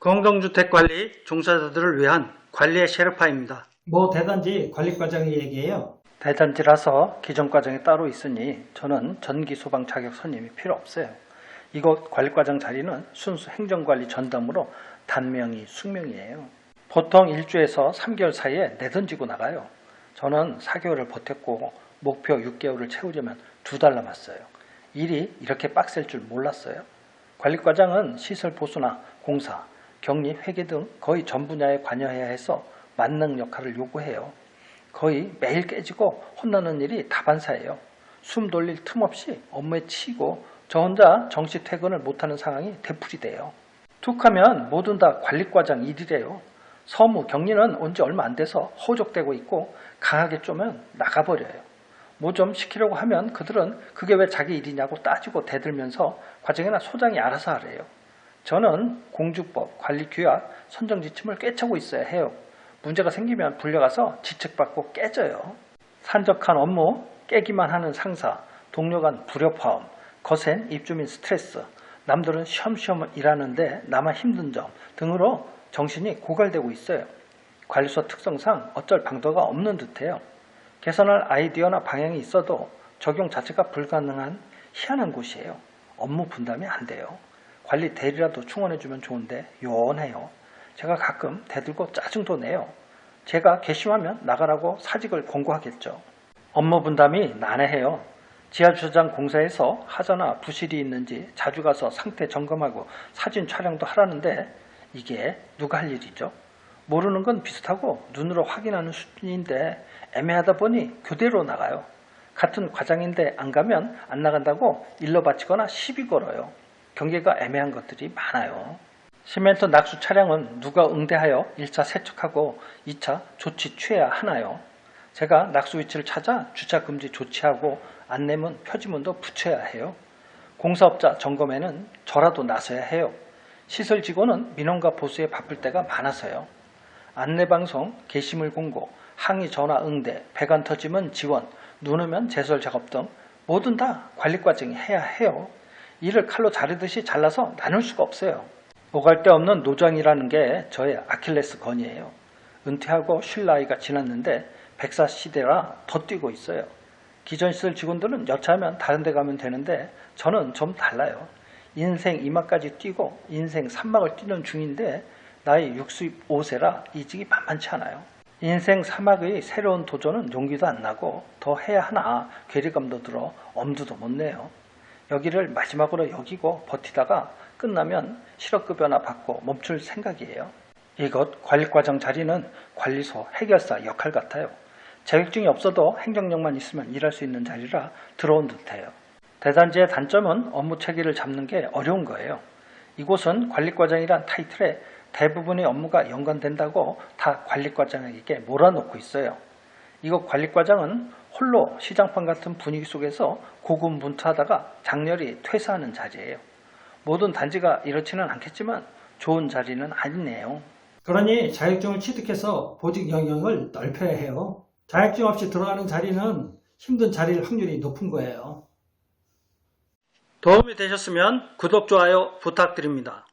공동주택관리 종사자들을 위한 관리의 셰르파입니다. 뭐 대단지 관리과장이 얘기해요. 대단지라서 기존 과정이 따로 있으니 저는 전기 소방 자격 선임이 필요 없어요. 이곳 관리과장 자리는 순수 행정관리 전담으로 단명이 숙명이에요. 보통 1주에서 3개월 사이에 내던지고 나가요. 저는 4개월을 버텼고 목표 6개월을 채우려면 두 달 남았어요. 일이 이렇게 빡셀 줄 몰랐어요. 관리과장은 시설 보수나 공사, 격리, 회계 등 거의 전 분야에 관여해야 해서 만능 역할을 요구해요. 거의 매일 깨지고 혼나는 일이 다반사예요. 숨 돌릴 틈 없이 업무에 치이고 저 혼자 정시 퇴근을 못하는 상황이 되풀이돼요. 툭하면 뭐든 다 관리과장 일이래요. 서무 격리는 온 지 얼마 안 돼서 허족되고 있고 강하게 쪼면 나가버려요. 뭐 좀 시키려고 하면 그들은 그게 왜 자기 일이냐고 따지고 대들면서 과정이나 소장이 알아서 하래요. 저는 공주법, 관리규약, 선정지침을 꿰차고 있어야 해요. 문제가 생기면 불려가서 지책받고 깨져요. 산적한 업무, 깨기만 하는 상사, 동료 간 불협화음, 거센 입주민 스트레스, 남들은 쉬엄쉬엄 일하는데 나만 힘든 점 등으로 정신이 고갈되고 있어요. 관리소 특성상 어쩔 방도가 없는 듯해요. 개선할 아이디어나 방향이 있어도 적용 자체가 불가능한 희한한 곳이에요. 업무 분담이 안 돼요. 관리 대리라도 충원해주면 좋은데 요원해요. 제가 가끔 대들고 짜증도 내요. 제가 괘씸하면 나가라고 사직을 권고하겠죠. 업무 분담이 난해해요. 지하주차장 공사에서 하자나 부실이 있는지 자주 가서 상태 점검하고 사진 촬영도 하라는데 이게 누가 할 일이죠? 모르는 건 비슷하고 눈으로 확인하는 수준인데 애매하다 보니 교대로 나가요. 같은 과장인데 안 가면 안 나간다고 일러 바치거나 시비 걸어요. 경계가 애매한 것들이 많아요. 시멘트 낙수 차량은 누가 응대하여 1차 세척하고 2차 조치 취해야 하나요? 제가 낙수 위치를 찾아 주차 금지 조치하고 안내문 표지문도 붙여야 해요. 공사업자 점검에는 저라도 나서야 해요. 시설 직원은 민원과 보수에 바쁠 때가 많아서요. 안내방송, 게시물 공고, 항의 전화 응대, 배관 터지면 지원, 눈 오면 제설 작업 등 뭐든 다 관리 과정이 해야 해요. 일을 칼로 자르듯이 잘라서 나눌 수가 없어요. 오갈 데 없는 노장이라는 게 저의 아킬레스 건이에요. 은퇴하고 쉴 나이가 지났는데 백사 시대라 더 뛰고 있어요. 기존 시설 직원들은 여차하면 다른 데 가면 되는데 저는 좀 달라요. 인생 2막까지 뛰고 인생 3막을 뛰는 중인데 나이 65세라 이직이 만만치 않아요. 인생 3막의 새로운 도전은 용기도 안 나고 더 해야 하나 괴리감도 들어 엄두도 못 내요. 여기를 마지막으로 여기고 버티다가 끝나면 실업급여나 받고 멈출 생각이에요. 이곳 관리과장 자리는 관리소 해결사 역할 같아요. 자격증이 없어도 행정력만 있으면 일할 수 있는 자리라 들어온 듯해요. 대단지의 단점은 업무 체계를 잡는 게 어려운 거예요. 이곳은 관리과장이란 타이틀에 대부분의 업무가 연관된다고 다 관리과장에게 몰아놓고 있어요. 이곳 관리과장은 홀로 시장판 같은 분위기 속에서 고군분투하다가 장렬히 퇴사하는 자리예요. 모든 단지가 이렇지는 않겠지만 좋은 자리는 아니네요. 그러니 자격증을 취득해서 보직 영역을 넓혀야 해요. 자격증 없이 들어가는 자리는 힘든 자리일 확률이 높은 거예요. 도움이 되셨으면 구독, 좋아요 부탁드립니다.